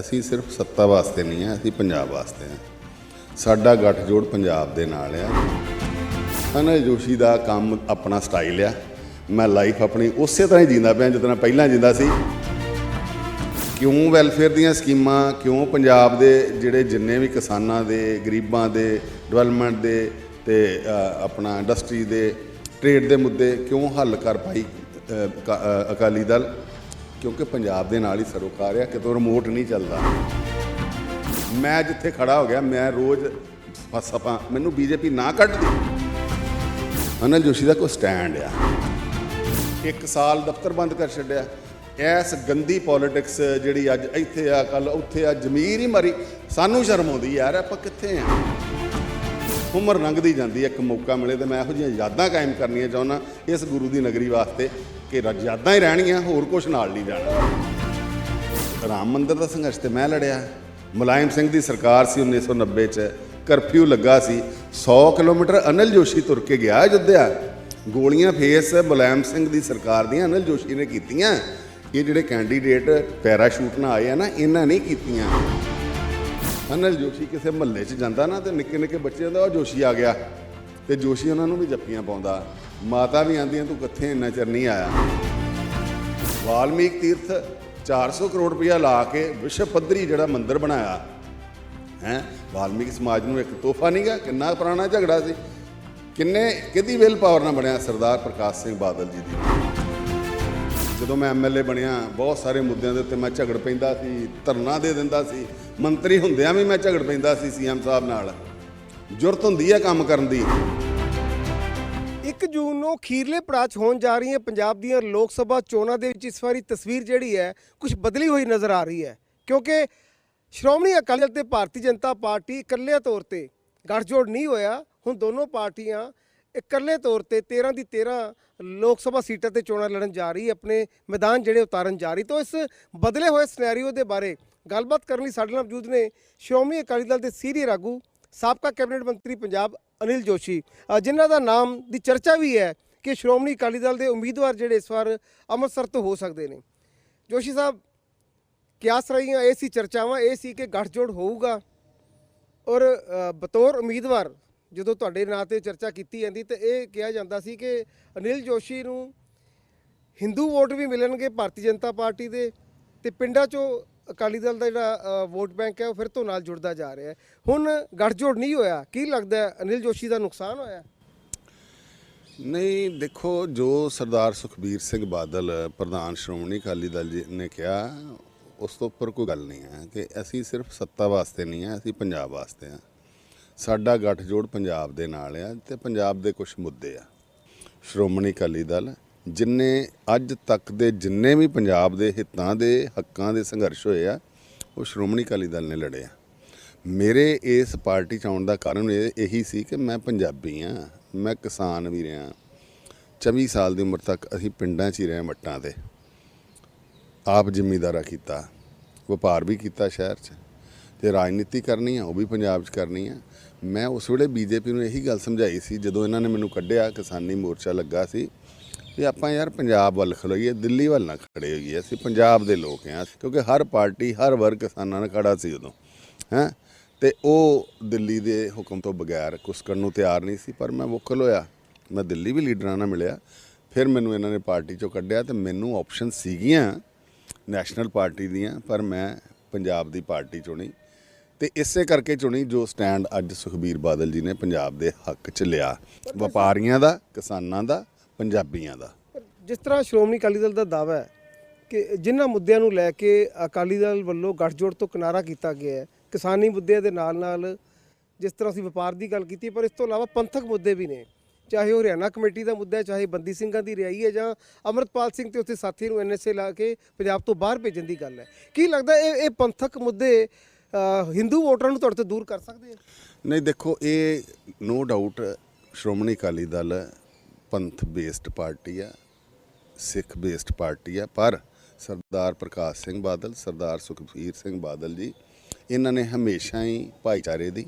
ਅਸੀਂ ਸਿਰਫ ਸੱਤਾ ਵਾਸਤੇ ਨਹੀਂ ਆ, ਅਸੀਂ ਪੰਜਾਬ ਵਾਸਤੇ ਆ। ਸਾਡਾ ਗੱਠਜੋੜ ਪੰਜਾਬ ਦੇ ਨਾਲ ਆ। ਅਨਲ ਜੋਸ਼ੀ ਦਾ ਕੰਮ ਆਪਣਾ ਸਟਾਈਲ ਆ। ਮੈਂ ਲਾਈਫ ਆਪਣੀ ਉਸੇ ਤਰ੍ਹਾਂ ਹੀ ਜੀਂਦਾ ਪਿਆ ਜਿਸ ਤਰ੍ਹਾਂ ਪਹਿਲਾਂ ਜੀਂਦਾ ਸੀ। ਕਿਉਂ ਵੈਲਫੇਅਰ ਦੀਆਂ ਸਕੀਮਾਂ, ਕਿਉਂ ਪੰਜਾਬ ਦੇ ਜਿਹੜੇ ਜਿੰਨੇ ਵੀ ਕਿਸਾਨਾਂ ਦੇ, ਗਰੀਬਾਂ ਦੇ ਡਿਵੈਲਪਮੈਂਟ ਦੇ ਤੇ ਆਪਣਾ ਇੰਡਸਟਰੀ ਦੇ ਟ੍ਰੇਡ ਦੇ ਮੁੱਦੇ ਕਿਉਂ ਹੱਲ ਕਰ ਪਾਈ ਅਕਾਲੀ ਦਲ? ਕਿਉਂਕਿ ਪੰਜਾਬ ਦੇ ਨਾਲ ਹੀ ਸਰੋਕਾਰ ਆ, ਕਿਤੋਂ ਰਿਮੋਟ ਨਹੀਂ ਚੱਲਦਾ। ਮੈਂ ਜਿੱਥੇ ਖੜਾ ਹੋ ਗਿਆ, ਮੈਂ ਰੋਜ਼ ਫਸਪਾਂ ਮੈਨੂੰ ਬੀਜੇਪੀ ਨਾ ਕੱਢਦੀ। ਅਨਲ ਜੋਸ਼ੀ ਦਾ ਕੋਈ ਸਟੈਂਡ ਆ। ਇੱਕ ਸਾਲ ਦਫ਼ਤਰ ਬੰਦ ਕਰ ਛੱਡਿਆ। ਐਸ ਗੰਦੀ ਪੋਲਿਟਿਕਸ ਜਿਹੜੀ ਅੱਜ ਇੱਥੇ ਆ ਕੱਲ ਉੱਥੇ ਆ, ਜ਼ਮੀਰ ਹੀ ਮਰੀ। ਸਾਨੂੰ ਸ਼ਰਮ ਆਉਂਦੀ ਯਾਰ, ਆਪਾਂ ਕਿੱਥੇ ਆ? ਉਮਰ ਲੰਘਦੀ ਜਾਂਦੀ ਇੱਕ ਮੌਕਾ ਮਿਲੇ ਤੇ ਮੈਂ ਇਹੋ ਜਿਹੀਆਂ ਯਾਦਾਂ ਕਾਇਮ ਕਰਨੀਆਂ ਚਾਹੁੰਦਾ ਇਸ ਗੁਰੂ ਦੀ ਨਗਰੀ ਵਾਸਤੇ। ਕਿ ਰ- ਯਾਦਾਂ ਹੀ ਰਹਿਣਗੀਆਂ, ਹੋਰ ਕੁਝ ਨਾਲ ਨਹੀਂ ਜਾਣਾ। ਰਾਮ ਮੰਦਿਰ ਦਾ ਸੰਘਰਸ਼ ਤੇ ਮੈਂ ਲੜਿਆ। ਮੁਲਾਇਮ ਸਿੰਘ ਦੀ ਸਰਕਾਰ ਸੀ 1990 ਚ। ਕਰਫਿਊ ਲੱਗਾ ਸੀ। 100 ਕਿਲੋਮੀਟਰ ਅਨਲ ਜੋਸ਼ੀ ਤੁਰ ਕੇ ਗਿਆ ਅਯੁੱਧਿਆ। ਗੋਲੀਆਂ ਫੇਸ ਮੁਲਾਇਮ ਸਿੰਘ ਦੀ ਸਰਕਾਰ ਦੀਆਂ ਅਨਲ ਜੋਸ਼ੀ ਨੇ ਕੀਤੀਆਂ। ਇਹ ਜਿਹੜੇ ਕੈਂਡੀਡੇਟ ਪੈਰਾਸ਼ੂਟ ਨਾਲ ਆਏ ਆ ਨਾ, ਇਹਨਾਂ ਨੇ ਕੀਤੀਆਂ। ਅਨਲ ਜੋਸ਼ੀ ਕਿਸੇ ਮਹੱਲੇ 'ਚ ਜਾਂਦਾ ਨਾ ਤੇ ਨਿੱਕੇ ਨਿੱਕੇ ਬੱਚੇ ਦਾ ਉਹ ਜੋਸ਼ੀ ਆ ਗਿਆ। ਤੇ ਜੋਸ਼ੀ ਉਹਨਾਂ ਨੂੰ ਵੀ ਜੱਫੀਆਂ ਪਾਉਂਦਾ। ਮਾਤਾ ਵੀ ਆਂਦੀਆਂ ਤੂੰ ਕਿੱਥੇ ਇੰਨਾ ਚਿਰ ਨਹੀਂ ਆਇਆ? ਵਾਲਮੀਕ ਤੀਰਥ 400 ਕਰੋੜ ਰੁਪਇਆ ਲਾ ਕੇ ਵਿਸ਼ਵ ਪੱਧਰੀ ਜਿਹੜਾ ਮੰਦਿਰ ਬਣਾਇਆ। ਹੈ? ਵਾਲਮੀਕ ਸਮਾਜ ਨੂੰ ਇੱਕ ਤੋਹਫਾ ਨਹੀਂਗਾ ਕਿੰਨਾ ਪੁਰਾਣਾ ਝਗੜਾ ਸੀ। ਕਿੰਨੇ, ਕਿਹਦੀ ਵਿਲ ਪਾਵਰ ਨਾਲ ਬਣਿਆ ਸਰਦਾਰ ਪ੍ਰਕਾਸ਼ ਸਿੰਘ ਬਾਦਲ ਜੀ ਦੀ? ਜਦੋਂ ਮੈਂ ਐਮਐਲਏ ਬਣਿਆ, ਬਹੁਤ ਸਾਰੇ ਮੁੱਦਿਆਂ ਦੇ ਉੱਤੇ ਮੈਂ ਝਗੜ ਪੈਂਦਾ ਸੀ, ਧਰਨਾ ਦੇ ਦਿੰਦਾ ਸੀ, ਮੰਤਰੀ ਹੁੰਦਿਆਂ ਵੀ ਮੈਂ ਝਗੜ ਪੈਂਦਾ ਸੀ ਸੀਐਮ ਸਾਹਿਬ ਨਾਲ। ਜ਼ਰੂਰਤ ਹੁੰਦੀ ਹੈ ਕੰਮ ਕਰਨ ਦੀ। 1 ਜੂਨ ਨੂੰ ਖੀਰਲੇ ਪੜਾਅ 'ਚ ਹੋਣ ਜਾ ਰਹੀਆਂ ਪੰਜਾਬ ਦੀਆਂ ਲੋਕ ਸਭਾ ਚੋਣਾਂ ਦੇ ਵਿੱਚ ਇਸ ਵਾਰੀ ਤਸਵੀਰ ਜਿਹੜੀ ਹੈ ਕੁਝ ਬਦਲੀ ਹੋਈ ਨਜ਼ਰ ਆ ਰਹੀ ਹੈ। ਕਿਉਂਕਿ ਸ਼੍ਰੋਮਣੀ ਅਕਾਲੀ ਦਲ ਤੇ ਭਾਰਤੀ ਜਨਤਾ ਪਾਰਟੀ ਇਕੱਲੇ ਤੌਰ ਤੇ ਗੱਠਜੋੜ ਨਹੀਂ ਹੋਇਆ, ਹੁਣ ਦੋਨੋਂ ਪਾਰਟੀਆਂ ਇਕੱਲੇ ਤੌਰ ਤੇ 13 ਦੀ 13 ਲੋਕ ਸਭਾ ਸੀਟਾਂ ਤੇ ਚੋਣਾਂ ਲੜਨ ਜਾ ਰਹੀ, ਆਪਣੇ ਮੈਦਾਨ ਜਿਹੜੇ ਉਤਾਰਨ ਜਾ ਰਹੀ। ਤਾਂ ਇਸ ਬਦਲੇ ਹੋਏ ਸਿਨੈਰੀਓ ਦੇ ਬਾਰੇ ਗੱਲਬਾਤ ਕਰਨ ਲਈ ਸਾਡੇ ਨਾਲ ਮੌਜੂਦ ਨੇ ਸ਼੍ਰੋਮਣੀ ਅਕਾਲੀ ਦਲ ਦੇ ਸੀਨੀਅਰ ਆਗੂ, ਸਾਬਕਾ ਕੈਬਨਿਟ ਮੰਤਰੀ ਪੰਜਾਬ ਅਨਿਲ ਜੋਸ਼ੀ ਜਿਨ੍ਹਾਂ ਦਾ ਨਾਮ ਦੀ ਚਰਚਾ ਵੀ ਹੈ ਕਿ ਸ਼੍ਰੋਮਣੀ ਅਕਾਲੀ ਦਲ ਦੇ ਉਮੀਦਵਾਰ ਜਿਹੜੇ ਇਸ ਵਾਰ ਅੰਮ੍ਰਿਤਸਰ ਤੋਂ ਹੋ ਸਕਦੇ ਨੇ। ਜੋਸ਼ੀ ਸਾਹਿਬ, ਕਿਆਸ ਰਹੀਆਂ ਇਹ ਸੀ ਚਰਚਾਵਾਂ, ਇਹ ਸੀ ਕਿ ਗੱਠਜੋੜ ਹੋਊਗਾ ਔਰ ਬਤੌਰ ਉਮੀਦਵਾਰ ਜਦੋਂ ਤੁਹਾਡੇ ਨਾਂ ਤੇ ਚਰਚਾ ਕੀਤੀ ਜਾਂਦੀ ਤੇ ਇਹ ਕਿਹਾ ਜਾਂਦਾ ਸੀ ਕਿ ਅਨਿਲ ਜੋਸ਼ੀ ਨੂੰ ਹਿੰਦੂ ਵੋਟ ਵੀ ਮਿਲਣਗੇ ਭਾਰਤੀ ਜਨਤਾ ਪਾਰਟੀ ਦੇ ਤੇ ਪਿੰਡਾਂ 'ਚੋਂ ਅਕਾਲੀ ਦਲ ਦਾ ਜਿਹੜਾ ਵੋਟ ਬੈਂਕ ਹੈ, ਉਹ ਫਿਰ ਤੋਂ ਨਾਲ ਜੁੜਦਾ ਜਾ ਰਿਹਾ ਹੈ। ਹੁਣ ਗੱਠਜੋੜ ਨਹੀਂ ਹੋਇਆ, ਕੀ ਲੱਗਦਾ ਅਨਿਲ ਜੋਸ਼ੀ ਦਾ ਨੁਕਸਾਨ ਹੋਇਆ? ਨਹੀਂ, ਦੇਖੋ, ਜੋ ਸਰਦਾਰ ਸੁਖਬੀਰ ਸਿੰਘ ਬਾਦਲ, ਪ੍ਰਧਾਨ ਸ਼੍ਰੋਮਣੀ ਅਕਾਲੀ ਦਲ ਜੀ ਨੇ ਕਿਹਾ, ਉਸ ਤੋਂ ਉੱਪਰ ਕੋਈ ਗੱਲ ਨਹੀਂ ਹੈ ਕਿ ਅਸੀਂ ਸਿਰਫ ਸੱਤਾ ਵਾਸਤੇ ਨਹੀਂ ਆ ਅਸੀਂ ਪੰਜਾਬ ਵਾਸਤੇ ਆ ਸਾਡਾ ਗੱਠਜੋੜ ਪੰਜਾਬ ਦੇ ਨਾਲ ਆ ਤੇ ਪੰਜਾਬ ਦੇ ਕੁਝ ਮੁੱਦੇ ਆ। ਸ਼੍ਰੋਮਣੀ ਅਕਾਲੀ ਦਲ ਜਿੰਨੇ ਅੱਜ ਤੱਕ ਦੇ ਜਿੰਨੇ ਵੀ ਪੰਜਾਬ ਦੇ ਹਿੱਤਾਂ ਦੇ ਹੱਕਾਂ ਦੇ ਸੰਘਰਸ਼ ਹੋਏ ਆ, ਉਹ ਸ਼੍ਰੋਮਣੀ ਅਕਾਲੀ ਦਲ ਨੇ ਲੜੇ ਆ। ਮੇਰੇ ਇਸ ਪਾਰਟੀ ਚ ਆਉਣ ਦਾ ਕਾਰਨ ਇਹ, ਇਹੀ ਸੀ ਕਿ ਮੈਂ ਪੰਜਾਬੀ ਆ ਮੈਂ ਕਿਸਾਨ ਵੀ ਰਿਹਾ 24 ਸਾਲ ਦੀ ਉਮਰ ਤੱਕ ਅਸੀਂ ਪਿੰਡਾਂ 'ਚ ਹੀ ਰਹੇ ਮੱਟਾਂ ਤੇ। ਆਪ ਜ਼ਿਮੀਂਦਾਰਾ ਕੀਤਾ, ਵਪਾਰ ਵੀ ਕੀਤਾ ਸ਼ਹਿਰ 'ਚ, ਤੇ ਰਾਜਨੀਤੀ ਕਰਨੀ ਆ, ਉਹ ਵੀ ਪੰਜਾਬ 'ਚ ਕਰਨੀ ਆ। ਮੈਂ ਉਸ ਵੇਲੇ ਬੀਜੇਪੀ ਨੂੰ ਇਹੀ ਗੱਲ ਸਮਝਾਈ ਸੀ, ਜਦੋਂ ਇਹਨਾਂ ਨੇ ਮੈਨੂੰ ਕੱਢਿਆ, ਕਿਸਾਨੀ ਮੋਰਚਾ ਲੱਗਾ ਸੀ ਵੀ ਆਪਾਂ ਯਾਰ ਪੰਜਾਬ ਵੱਲ ਖਲੋਈਏ ਦਿੱਲੀ ਵੱਲ ਨਾ ਖੜੇ ਹੋਈਏ। ਅਸੀਂ ਪੰਜਾਬ ਦੇ ਲੋਕ ਹਾਂ ਕਿਉਂਕਿ ਹਰ ਪਾਰਟੀ ਹਰ ਵਰਗ ਕਿਸਾਨਾਂ ਨਾਲ ਖੜਾ ਸੀ ਉਦੋਂ ਹੈਂ? ਤੇ ਉਹ ਦਿੱਲੀ ਦੇ ਹੁਕਮ ਤੋਂ ਬਗੈਰ ਕੁਛ ਕਰਨ ਨੂੰ ਤਿਆਰ ਨਹੀਂ ਸੀ ਪਰ ਮੈਂ ਵੋਕਲ ਹੋਇਆ ਮੈਂ ਦਿੱਲੀ ਵੀ ਲੀਡਰਾਂ ਨਾਲ ਮਿਲਿਆ। ਫਿਰ ਮੈਨੂੰ ਇਹਨਾਂ ਨੇ ਪਾਰਟੀ ਚੋਂ ਕੱਢਿਆ ਤੇ ਮੈਨੂੰ ਆਪਸ਼ਨ ਸੀਗੀਆਂ ਨੈਸ਼ਨਲ ਪਾਰਟੀ ਦੀਆਂ ਪਰ ਮੈਂ ਪੰਜਾਬ ਦੀ ਪਾਰਟੀ ਚੁਣੀ। ਤੇ ਇਸੇ ਕਰਕੇ ਚੁਣੀ ਜੋ ਸਟੈਂਡ ਅੱਜ ਸੁਖਬੀਰ ਬਾਦਲ ਜੀ ਨੇ ਪੰਜਾਬ ਦੇ ਹੱਕ 'ਚ ਲਿਆ। ਵਪਾਰੀਆਂ ਦਾ ਕਿਸਾਨਾਂ ਦਾ ਪੰਜਾਬੀਆਂ ਦਾ। ਜਿਸ ਤਰ੍ਹਾਂ ਸ਼੍ਰੋਮਣੀ ਅਕਾਲੀ ਦਲ ਦਾ ਦਾਅਵਾ ਹੈ ਕਿ ਜਿਨ੍ਹਾਂ ਮੁੱਦਿਆਂ ਨੂੰ ਲੈ ਕੇ ਅਕਾਲੀ ਦਲ ਵੱਲੋਂ ਗੱਠਜੋੜ ਤੋਂ ਕਿਨਾਰਾ ਕੀਤਾ ਗਿਆ ਹੈ ਕਿਸਾਨੀ ਮੁੱਦਿਆਂ ਦੇ ਨਾਲ ਨਾਲ ਜਿਸ ਤਰ੍ਹਾਂ ਅਸੀਂ ਵਪਾਰ ਦੀ ਗੱਲ ਕੀਤੀ ਪਰ ਇਸ ਤੋਂ ਇਲਾਵਾ ਪੰਥਕ ਮੁੱਦੇ ਵੀ ਨੇ। ਚਾਹੇ ਉਹ ਹਰਿਆਣਾ ਕਮੇਟੀ ਦਾ ਮੁੱਦਾ ਹੈ ਚਾਹੇ ਬੰਦੀ ਸਿੰਘਾਂ ਦੀ ਰਿਹਾਈ ਹੈ ਜਾਂ ਅਮਰਤਪਾਲ ਸਿੰਘ ਤੇ ਉੱਥੇ ਸਾਥੀ ਨੂੰ ਐਨਐਸਏ ਲਾ ਕੇ ਪੰਜਾਬ ਤੋਂ ਬਾਹਰ ਭੇਜਣ ਦੀ ਗੱਲ ਹੈ। ਕੀ ਲੱਗਦਾ ਇਹ ਇਹ ਪੰਥਕ ਮੁੱਦੇ ਅ, ਹਿੰਦੂ ਵੋਟਰਾਂ ਨੂੰ ਤੁਹਾਡੇ ਤੋਂ ਦੂਰ ਕਰ ਸਕਦੇ ਆ? ਨਹੀਂ ਦੇਖੋ ਇਹ ਨੋ ਡਾਊਟ ਸ਼੍ਰੋਮਣੀ ਅਕਾਲੀ ਦਲ ਪੰਥ ਬੇਸਡ ਪਾਰਟੀ ਆ, ਸਿੱਖ ਬੇਸਡ ਪਾਰਟੀ ਆ, ਪਰ ਸਰਦਾਰ ਪ੍ਰਕਾਸ਼ ਸਿੰਘ ਬਾਦਲ, ਸਰਦਾਰ ਸੁਖਬੀਰ ਸਿੰਘ ਬਾਦਲ ਜੀ, ਇਹਨਾਂ ਨੇ ਹਮੇਸ਼ਾ ਹੀ ਭਾਈਚਾਰੇ ਦੀ,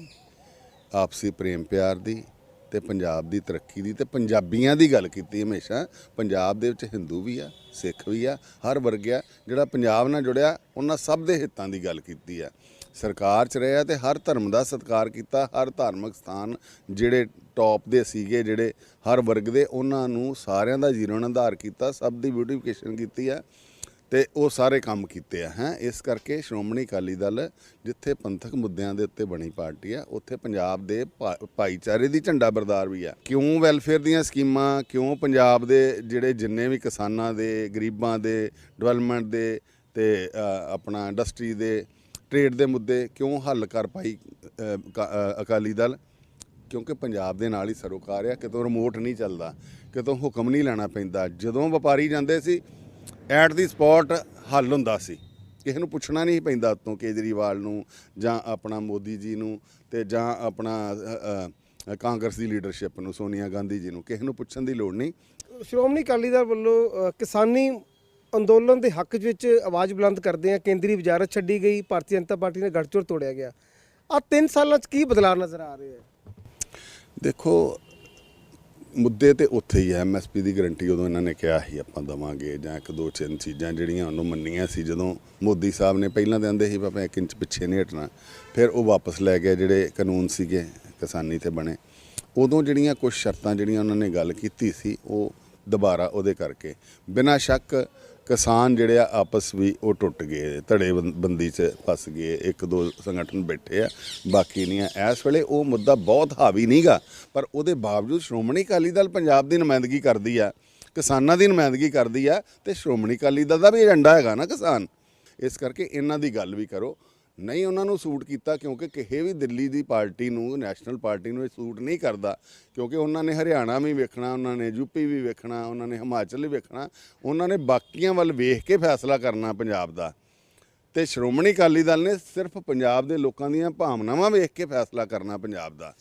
ਆਪਸੀ ਪ੍ਰੇਮ ਪਿਆਰ ਦੀ ਤੇ ਪੰਜਾਬ ਦੀ ਤਰੱਕੀ ਦੀ ਤੇ ਪੰਜਾਬੀਆਂ ਦੀ ਗੱਲ ਕੀਤੀ ਹਮੇਸ਼ਾ। ਪੰਜਾਬ ਦੇ ਵਿੱਚ ਹਿੰਦੂ ਵੀ ਆ ਸਿੱਖ ਵੀ ਆ, ਹਰ ਵਰਗ ਆ ਜਿਹੜਾ ਪੰਜਾਬ ਨਾਲ ਜੁੜਿਆ, ਉਹਨਾਂ ਸਭ ਦੇ ਹਿੱਤਾਂ ਦੀ ਗੱਲ ਕੀਤੀ ਆ। ਸਰਕਾਰ 'ਚ ਰਿਹਾ ਤੇ ਹਰ ਧਰਮ ਦਾ ਸਤਿਕਾਰ ਕੀਤਾ, ਹਰ ਧਾਰਮਿਕ ਸਥਾਨ ਜਿਹੜੇ ਟੌਪ ਦੇ ਸੀਗੇ, ਜਿਹੜੇ ਹਰ ਵਰਗ ਦੇ, ਉਹਨਾਂ ਨੂੰ ਸਾਰਿਆਂ ਦਾ ਜੀਵਨ ਆਧਾਰ ਕੀਤਾ, ਸਭ ਦੀ ਬਿਊਟੀਫਿਕੇਸ਼ਨ ਕੀਤੀ ਆ ਤੇ ਉਹ ਸਾਰੇ ਕੰਮ ਕੀਤੇ ਆ, ਹੈ। ਇਸ ਕਰਕੇ ਸ਼੍ਰੋਮਣੀ ਅਕਾਲੀ ਦਲ ਜਿੱਥੇ ਪੰਥਕ ਮੁੱਦਿਆਂ ਦੇ ਉੱਤੇ ਬਣੀ ਪਾਰਟੀ ਆ, ਉੱਥੇ ਪੰਜਾਬ ਦੇ ਭਾ- ਭਾਈਚਾਰੇ ਦੀ ਝੰਡਾ ਬਰਦਾਰ ਵੀ ਆ। ਕਿਉਂ ਵੈਲਫੇਅਰ ਦੀਆਂ ਸਕੀਮਾਂ, ਕਿਉਂ ਪੰਜਾਬ ਦੇ ਜਿਹੜੇ ਜਿੰਨੇ ਵੀ ਕਿਸਾਨਾਂ ਦੇ, ਗਰੀਬਾਂ ਦੇ ਡਿਵੈਲਪਮੈਂਟ ਦੇ ਤੇ ਆਪਣਾ ਇੰਡਸਟਰੀ ਦੇ ਟ੍ਰੇਡ ਦੇ ਮੁੱਦੇ ਕਿਉਂ ਹੱਲ ਕਰ ਪਾਈ ਅਕਾਲੀ ਦਲ? ਕਿਉਂਕਿ ਪੰਜਾਬ ਦੇ ਨਾਲ ਹੀ ਸਰੋਕਾਰ ਆ, ਕਿਤੋਂ ਰਿਮੋਟ ਨਹੀਂ ਚੱਲਦਾ, ਕਿਤੋਂ ਹੁਕਮ ਨਹੀਂ ਲੈਣਾ ਪੈਂਦਾ। ਜਦੋਂ ਵਪਾਰੀ ਜਾਂਦੇ ਸੀ, ਐਟ ਦੀ ਸਪੌਟ ਹੱਲ ਹੁੰਦਾ ਸੀ। ਕਿਸੇ ਨੂੰ ਪੁੱਛਣਾ ਨਹੀਂ ਪੈਂਦਾ ਉਤੋਂ ਕੇਜਰੀਵਾਲ ਨੂੰ ਜਾਂ ਆਪਣਾ ਮੋਦੀ ਜੀ ਨੂੰ ਤੇ ਜਾਂ ਆਪਣਾ ਕਾਂਗਰਸ ਦੀ ਲੀਡਰਸ਼ਿਪ ਨੂੰ, ਸੋਨੀਆ ਗਾਂਧੀ ਜੀ ਨੂੰ, ਕਿਸੇ ਨੂੰ ਪੁੱਛਣ ਦੀ ਲੋੜ ਨਹੀਂ। ਸ਼੍ਰੋਮਣੀ ਅਕਾਲੀ ਦਲ ਵੱਲੋਂ ਕਿਸਾਨੀ ਅੰਦੋਲਨ ਦੇ ਹੱਕ ਵਿੱਚ ਆਵਾਜ਼ ਬੁਲੰਦ ਕਰਦੇ ਆ, ਕੇਂਦਰੀ ਵਜ਼ਾਰਤ ਛੱਡੀ ਗਈ, ਭਾਰਤੀ ਜਨਤਾ ਪਾਰਟੀ ਨੇ ਗੱਠਜੋੜ ਤੋੜਿਆ ਗਿਆ। ਆ 3 ਸਾਲਾਂ 'ਚ ਕੀ ਬਦਲਾਅ ਨਜ਼ਰ ਆ ਰਹੇ ਆ? ਦੇਖੋ, ਮੁੱਦੇ ਤੇ ਉੱਥੇ ਹੀ ਹੈ ਐਮਐਸਪੀ ਦੀ ਗਾਰੰਟੀ ਉਦੋਂ ਇਹਨਾਂ ਨੇ ਕਿਹਾ ਸੀ, ਆਪਾਂ ਦਵਾਂਗੇ ਜਾਂ ਇੱਕ ਦੋ ਤਿੰਨ ਚੀਜ਼ਾਂ ਜਿਹੜੀਆਂ ਉਹਨੂੰ ਮੰਨੀਆਂ ਸੀ, ਜਦੋਂ ਮੋਦੀ ਸਾਹਿਬ ਨੇ ਪਹਿਲਾਂ ਦੇ ਆਂਦੇ ਸੀ ਆਪਾਂ ਇੱਕ ਇੰਚ ਪਿੱਛੇ ਨਹੀਂ ਹਟਣਾ। ਫਿਰ ਉਹ ਵਾਪਸ ਲੈ ਗਏ ਜਿਹੜੇ ਕਾਨੂੰਨ ਸੀਗੇ, ਕਿਸਾਨੀ ਤੇ ਬਣੇ। ਉਦੋਂ ਜਿਹੜੀਆਂ ਕੁਝ ਸ਼ਰਤਾਂ ਜਿਹੜੀਆਂ ਉਹਨਾਂ ਨੇ ਗੱਲ ਕੀਤੀ ਸੀ, ਉਹ ਦੁਬਾਰਾ ਉਹਦੇ ਕਰਕੇ। ਬਿਨਾਂ ਸ਼ੱਕ ਕਿਸਾਨ ਜਿਹੜੇ ਆ ਆਪਸ ਵੀ ਉਹ ਟੁੱਟ ਗਏ ਧੜੇ ਬੰਦੀ 'ਚ ਫਸ ਗਏ, ਇੱਕ ਦੋ ਸੰਗਠਨ ਬੈਠੇ ਆ, ਬਾਕੀ ਨਹੀਂ ਆ। ਇਸ ਵੇਲੇ ਉਹ ਮੁੱਦਾ ਬਹੁਤ ਹਾਵੀ ਨਹੀਂਗਾ ਪਰ ਉਹਦੇ ਬਾਵਜੂਦ ਸ਼੍ਰੋਮਣੀ ਅਕਾਲੀ ਦਲ ਪੰਜਾਬ ਦੀ ਨੁਮਾਇੰਦਗੀ ਕਰਦੀ ਆ, ਕਿਸਾਨਾਂ ਦੀ ਨੁਮਾਇੰਦਗੀ ਕਰਦੀ ਆ, ਤੇ ਸ਼੍ਰੋਮਣੀ ਅਕਾਲੀ ਦਲ ਦਾ ਵੀ ਏਜੰਡਾ ਹੈਗਾ ਨਾ ਕਿਸਾਨ। ਇਸ ਕਰਕੇ ਇਹਨਾਂ ਦੀ ਗੱਲ ਵੀ ਕਰੋ। ਨਹੀਂ ਉਹਨਾਂ ਨੂੰ ਸੂਟ ਕੀਤਾ ਕਿਉਂਕਿ ਕਿਸੇ ਵੀ ਦਿੱਲੀ ਦੀ ਪਾਰਟੀ ਨੂੰ ਨੈਸ਼ਨਲ ਪਾਰਟੀ ਨੂੰ ਇਹ ਸੂਟ ਨਹੀਂ ਕਰਦਾ। ਕਿਉਂਕਿ ਉਹਨਾਂ ਨੇ ਹਰਿਆਣਾ ਵੀ ਵੇਖਣਾ ਉਹਨਾਂ ਨੇ ਯੂਪੀ ਵੀ ਵੇਖਣਾ ਉਹਨਾਂ ਨੇ ਹਿਮਾਚਲ ਵੀ ਵੇਖਣਾ। ਉਹਨਾਂ ਨੇ ਬਾਕੀਆਂ ਵੱਲ ਵੇਖ ਕੇ ਫੈਸਲਾ ਕਰਨਾ ਪੰਜਾਬ ਦਾ। ਤੇ ਸ਼੍ਰੋਮਣੀ ਅਕਾਲੀ ਦਲ ਨੇ ਸਿਰਫ ਪੰਜਾਬ ਦੇ ਲੋਕਾਂ ਦੀਆਂ ਭਾਵਨਾਵਾਂ ਵੇਖ ਕੇ ਫੈਸਲਾ ਕਰਨਾ ਪੰਜਾਬ ਦਾ।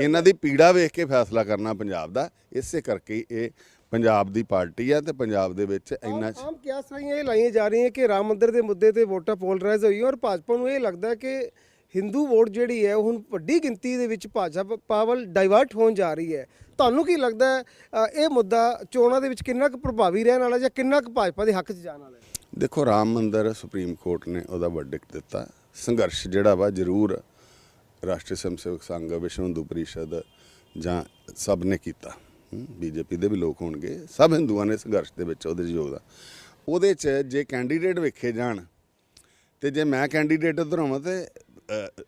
ਇਹਨਾਂ ਦੀ ਪੀੜਾ ਵੇਖ ਕੇ ਫੈਸਲਾ ਕਰਨਾ ਪੰਜਾਬ ਦਾ। ਇਸੇ ਕਰਕੇ ਇਹ ਪੰਜਾਬ ਦੀ ਪਾਰਟੀ ਆ ਤੇ ਪੰਜਾਬ ਦੇ ਵਿੱਚ ਇੰਨਾ ਆਮ ਕਿਆਸ ਰਾਈਆਂ ਇਹ ਲਾਈਆਂ ਜਾ ਰਹੀਆਂ ਕਿ ਰਾਮ ਮੰਦਿਰ ਦੇ ਮੁੱਦੇ ਤੇ ਵੋਟਾਂ ਪੋਲਰਾਈਜ਼ ਹੋਈਆਂ ਔਰ ਭਾਜਪਾ ਨੂੰ ਇਹ ਲੱਗਦਾ ਕਿ ਹਿੰਦੂ ਵੋਟ ਜਿਹੜੀ ਹੈ ਹੁਣ ਵੱਡੀ ਗਿਣਤੀ ਦੇ ਵਿੱਚ ਭਾਜਪਾ ਵੱਲ ਡਾਈਵਰਟ ਹੋਣ ਜਾ ਰਹੀ ਹੈ। ਤੁਹਾਨੂੰ ਕੀ ਲੱਗਦਾ ਇਹ ਮੁੱਦਾ ਚੋਣਾਂ ਦੇ ਵਿੱਚ ਕਿੰਨਾ ਕੁ ਪ੍ਰਭਾਵੀ ਰਹਿਣ ਵਾਲਾ ਜਾਂ ਕਿੰਨਾ ਕੁ ਭਾਜਪਾ ਦੇ ਹੱਕ 'ਚ ਜਾਣ ਵਾਲਾ ਦੇਖੋ ਰਾਮ ਮੰਦਰ ਸੁਪਰੀਮ ਕੋਰਟ ਨੇ ਉਹਦਾ ਵਰਡਿਕਟ ਦਿੱਤਾ। ਸੰਘਰਸ਼ ਜਿਹੜਾ ਵਾ ਜ਼ਰੂਰ ਰਾਸ਼ਟਰੀ ਸਵੈਮ ਸੇਵਕ ਸੰਘ ਵਿਸ਼ਵ ਹਿੰਦੂ ਪਰਿਸ਼ਦ ਜਾਂ ਸਭ ਨੇ ਕੀਤਾ। ਬੀਜੇਪੀ ਦੇ ਵੀ ਲੋਕ ਹੋਣਗੇ। ਸਭ ਹਿੰਦੂਆਂ ਨੇ ਸੰਘਰਸ਼ ਦੇ ਵਿੱਚ ਉਹਦੇ 'ਚ ਯੋਗਦਾਨ। ਉਹਦੇ 'ਚ ਜੇ ਕੈਂਡੀਡੇਟ ਵੇਖੇ ਜਾਣ ਤੇ ਜੇ ਮੈਂ ਕੈਂਡੀਡੇਟ ਉਧਰ ਹੋਵਾਂ ਤੇ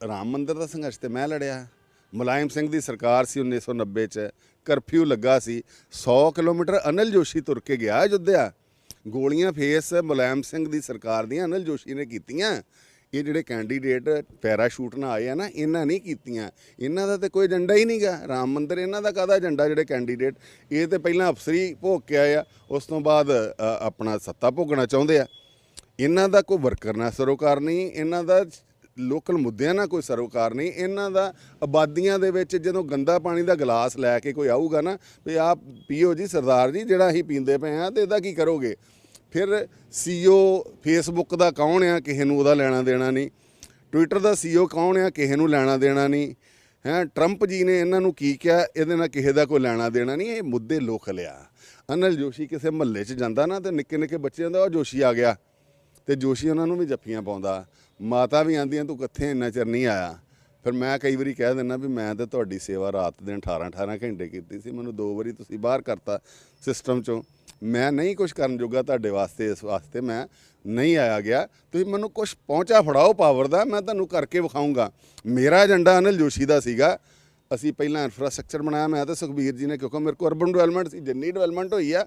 ਰਾਮ ਮੰਦਰ ਦਾ ਸੰਘਰਸ਼ ਤੇ ਮੈਂ ਲੜਿਆ। ਮੁਲਾਇਮ ਸਿੰਘ ਦੀ ਸਰਕਾਰ ਸੀ 1990 ਚ। ਕਰਫਿਊ ਲੱਗਾ ਸੀ। 100 ਕਿਲੋਮੀਟਰ ਅਨਿਲ ਜੋਸ਼ੀ ਤੁਰ ਕੇ ਗਿਆ ਅਯੁੱਧਿਆ ਗੋਲੀਆਂ ਫੇਸ ਮੁਲਾਇਮ ਸਿੰਘ ਦੀ ਸਰਕਾਰ ਦੀਆਂ ਅਨਿਲ ਜੋਸ਼ੀ ਨੇ ਕੀਤੀਆਂ। ਇਹ ਜਿਹੜੇ ਕੈਂਡੀਡੇਟ ਪੈਰਾਸ਼ੂਟ ਨਾਲ ਆਏ ਆ ਨਾ, ਇਹਨਾਂ ਨਹੀਂ ਕੀਤੀਆਂ। ਇਹਨਾਂ ਦਾ ਤੇ ਕੋਈ ਏਜੰਡਾ ਹੀ ਨਹੀਂਗਾ ਰਾਮ ਮੰਦਰ, ਇਹਨਾਂ ਦਾ ਕਾਹਦਾ ਏਜੰਡਾ ਜਿਹੜੇ ਕੈਂਡੀਡੇਟ ਇਹ ਤੇ ਪਹਿਲਾਂ ਅਫਸਰੀ ਭੋਗ ਕੇ ਆਏ ਆ। ਉਸ ਤੋਂ ਬਾਅਦ ਆਪਣਾ ਸੱਤਾ ਭੋਗਣਾ ਚਾਹੁੰਦੇ ਆ। ਇਹਨਾਂ ਦਾ ਕੋਈ ਵਰਕਰ ਨਾਲ ਸਰੋਕਾਰ ਨਹੀਂ, ਇਹਨਾਂ ਦਾ ਲੋਕਲ ਮੁੱਦਿਆਂ ਨਾਲ ਕੋਈ ਸਰੋਕਾਰ ਨਹੀਂ। ਇਹਨਾਂ ਦਾ ਆਬਾਦੀਆਂ ਦੇ ਵਿੱਚ ਜਦੋਂ ਗੰਦਾ ਪਾਣੀ ਦਾ ਗਲਾਸ ਲੈ ਕੇ ਕੋਈ ਆਊਗਾ ਨਾ, ਵੀ ਆਪ ਪੀਓ ਜੀ ਸਰਦਾਰ ਜੀ, ਜਿਹੜਾ ਅਸੀਂ ਪੀਂਦੇ ਪਏ ਆ, ਤੇ ਇਹਦਾ ਕੀ ਕਰੋਗੇ? ਫਿਰ ਸੀਓ ਫੇਸਬੁੱਕ ਦਾ ਕੌਣ ਆ? ਕਿਸੇ ਨੂੰ ਉਹਦਾ ਲੈਣਾ ਦੇਣਾ ਨਹੀਂ। ਟਵਿੱਟਰ ਦਾ ਸੀਓ ਕੌਣ ਆ? ਕਿਸੇ ਨੂੰ ਲੈਣਾ ਦੇਣਾ ਨਹੀਂ। ਹੈ ਟਰੰਪ ਜੀ ਨੇ ਇਹਨਾਂ ਨੂੰ ਕੀ ਕਿਹਾ? ਇਹਦੇ ਨਾਲ ਕਿਸੇ ਦਾ ਕੋਈ ਲੈਣਾ ਦੇਣਾ ਨਹੀਂ। ਇਹ ਮੁੱਦੇ ਲੋਕ ਲਿਆ। ਅਨਲ ਜੋਸ਼ੀ ਕਿਸੇ ਮਹੱਲੇ 'ਚ ਜਾਂਦਾ ਨਾ ਤੇ ਨਿੱਕੇ ਨਿੱਕੇ ਬੱਚਿਆਂ ਦਾ ਉਹ ਜੋਸ਼ੀ ਆ ਗਿਆ। ਤੇ ਜੋਸ਼ੀ ਉਹਨਾਂ ਨੂੰ ਵੀ ਜੱਫੀਆਂ ਪਾਉਂਦਾ। ਮਾਤਾ ਵੀ ਆਂਦੀਆਂ ਤੂੰ ਕਿੱਥੇ ਇੰਨਾ ਚਿਰ ਨਹੀਂ ਆਇਆ? ਫਿਰ ਮੈਂ ਕਈ ਵਾਰੀ ਕਹਿ ਦਿੰਦਾ ਵੀ ਮੈਂ ਤਾਂ ਤੁਹਾਡੀ ਸੇਵਾ ਰਾਤ ਦਿਨ 18 18 ਘੰਟੇ ਕੀਤੀ ਸੀ। ਮੈਨੂੰ ਦੋ ਵਾਰੀ ਤੁਸੀਂ ਬਾਹਰ ਕਰਤਾ ਸਿਸਟਮ ਚੋਂ। ਮੈਂ ਨਹੀਂ ਕੁਝ ਕਰਨ ਜੋਗਾ ਤੁਹਾਡੇ ਵਾਸਤੇ, ਇਸ ਵਾਸਤੇ ਮੈਂ ਨਹੀਂ ਆਇਆ ਗਿਆ। ਤੁਸੀਂ ਮੈਨੂੰ ਕੁਝ ਪਹੁੰਚਾ ਫੜਾਓ ਪਾਵਰ ਦਾ, ਮੈਂ ਤੁਹਾਨੂੰ ਕਰਕੇ ਵਿਖਾਊਂਗਾ। ਮੇਰਾ ਏਜੰਡਾ ਅਨਿਲ ਜੋਸ਼ੀ ਦਾ ਸੀਗਾ। ਅਸੀਂ ਪਹਿਲਾਂ ਇਨਫਰਾਸਟ੍ਰਕਚਰ ਬਣਾਇਆ, ਮੈਂ ਤਾਂ ਸੁਖਬੀਰ ਜੀ ਨੇ, ਕਿਉਂਕਿ ਮੇਰੇ ਕੋਲ ਅਰਬਨ ਡਿਵੈਲਪਮੈਂਟ ਸੀ, ਜਿੰਨੀ ਡਿਵੈਲਪਮੈਂਟ ਹੋਈ ਆ,